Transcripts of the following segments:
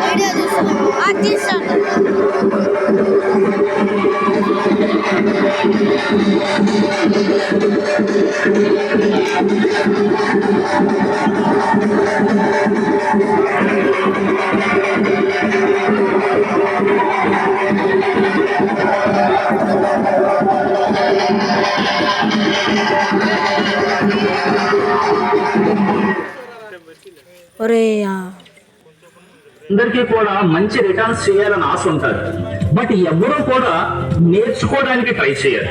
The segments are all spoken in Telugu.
వీడియో చూస్తున్నాను అందరికీ కూడా మంచి రిటర్న్స్ చేయాలని ఆశ ఉంటుంది. బట్ ఎవరూ కూడా నేర్చుకోవడానికి ట్రై చేయరు.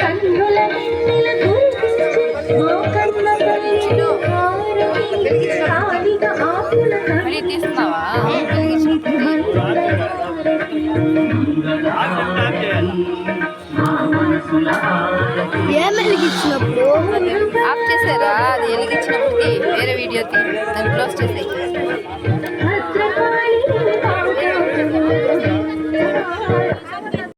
కన్నుల నిన్నెల కురిపించి మా కన్న తల్లిలో హారతి. కాలిక ఆకుల మళ్ళీ తీస్తున్నావా? ఏం వెలిగించినప్పుడు? ఆఫ్ చేశారా? అది వెలిగించినప్పటికీ వేరే వీడియో దాన్ని క్లోజ్ చేసేయి.